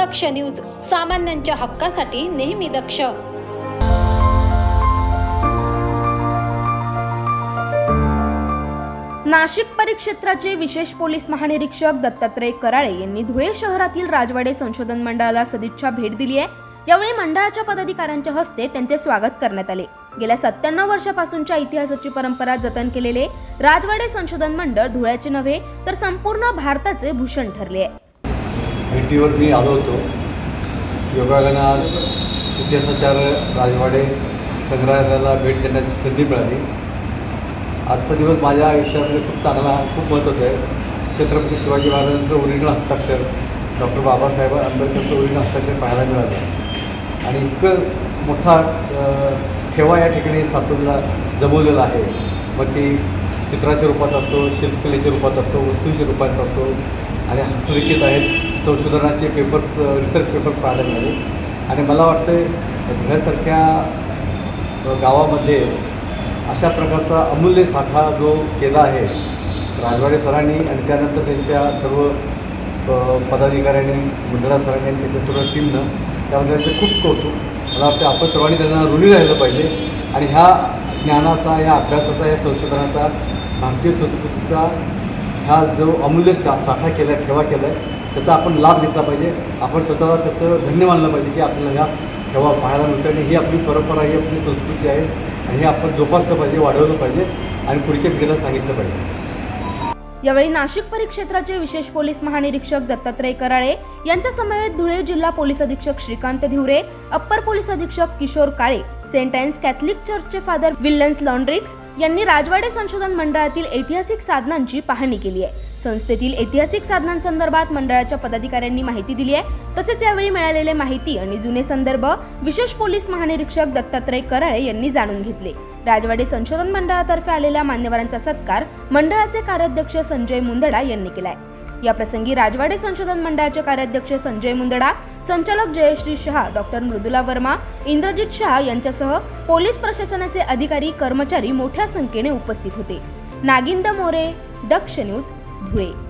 दक्ष news सामान्यांच्या हक्कासाठी नेहमी दक्ष. नाशिक परिक्षेत्राचे विशेष पोलीस महानिरीक्षक दत्तात्रय कराळे यांनी धुळे शहरातील राजवाडे संशोधन मंडळाला सदिच्छा भेट दिली आहे. यावेळी मंडळाच्या पदाधिकाऱ्यांच्या हस्ते त्यांचे स्वागत करण्यात आले. गेल्या सत्त्याण्णव वर्षापासूनच्या इतिहासाची परंपरा जतन केलेले राजवाडे संशोधन मंडळ धुळ्याचे नव्हे तर संपूर्ण भारताचे भूषण ठरले आहे. भेटीवर मी आलो होतो. योगायोगानं आज इतिहासाचार्य राजवाडे संग्रहालयाला भेट देण्याची संधी मिळाली. आजचा दिवस माझ्या आयुष्यामध्ये खूप चांगला खूप महत्त्वाचा आहे. छत्रपती शिवाजी महाराजांचं ओरिजिनल हस्ताक्षर डॉक्टर बाबासाहेब आंबेडकरचं ओरिजिनल हस्ताक्षर पाहायला मिळालं. आणि इतकं मोठा ठेवा या ठिकाणी साचवलेला जमवलेला आहे. मग ती चित्राच्या रूपात असो शिल्पकलेच्या रूपात असो वस्तूंच्या रूपात असो आणि हस्तलिखित आहेत. संशोधनाचे पेपर्स रिसर्च पेपर्स पाहायला मिळाले. आणि मला वाटतं धुळ्यासारख्या गावामध्ये अशा प्रकारचा अमूल्य साठा जो केला आहे राजवाडे सरांनी आणि त्यानंतर त्यांच्या सर्व पदाधिकाऱ्यांनी मंडळा सरांनी आणि त्यांच्या सर्व टीमनं त्यामध्ये त्यांचं खूप कौतुक. मला वाटतं आपण सर्वांनी त्यांना ऋणी राहिलं पाहिजे. आणि ह्या ज्ञानाचा या अभ्यासाचा या संशोधनाचा भारतीय संस्कृतीचा हा जो अमूल्य सा साठा केला आहे ठेवा केला आहे त्याचा आपण लाभ घेतला पाहिजे. आपण स्वतःला त्याचं धन्य मानलं पाहिजे की आपल्याला ह्या ठेवा पाहायला मिळतो आणि ही आपली परंपरा ही आपली संस्कृती आहे आणि हे आपण जोपासलं पाहिजे वाढवलं पाहिजे आणि पुढच्या पिढीला सांगितलं पाहिजे. यावेळी नाशिक परिक्षेत्राचे विशेष पोलीस महानिरीक्षक दत्तात्रय कराळे यांच्या समवेत धुळे जिल्हा पोलीस अधीक्षक श्रीकांत धिवरे अप्पर पोलीस अधीक्षक Kishor Kale Saint Ann's Catholic चर्चचे फादर विल्यन्स लॉन्ड्रिक्स यांनी राजवाडे संशोधन मंडळातील ऐतिहासिक साधनांची पाहणी केली आहे. संस्थेतील ऐतिहासिक साधनांसंदर्भात मंडळाच्या पदाधिकाऱ्यांनी माहिती दिली आहे. तसेच यावेळी मिळालेले माहिती आणि जुने संदर्भ विशेष पोलीस महानिरीक्षक दत्तात्रय कराळे यांनी जाणून घेतले. राजवाडे संशोधन मंडळातर्फे आलेल्या मान्यवरांचा सत्कार मंडळाचे कार्याध्यक्ष संजय मुंदडा यांनी केलाय. या प्रसंगी राजवाडे संशोधन मंडळाचे कार्याध्यक्ष संजय मुंदडा संचालक जयश्री शहा डॉक्टर मृदुला वर्मा इंद्रजित शहा यांच्यासह पोलीस प्रशासनाचे अधिकारी कर्मचारी मोठ्या संख्येने उपस्थित होते. नागिंद मोरे दक्ष न्यूज धुळे.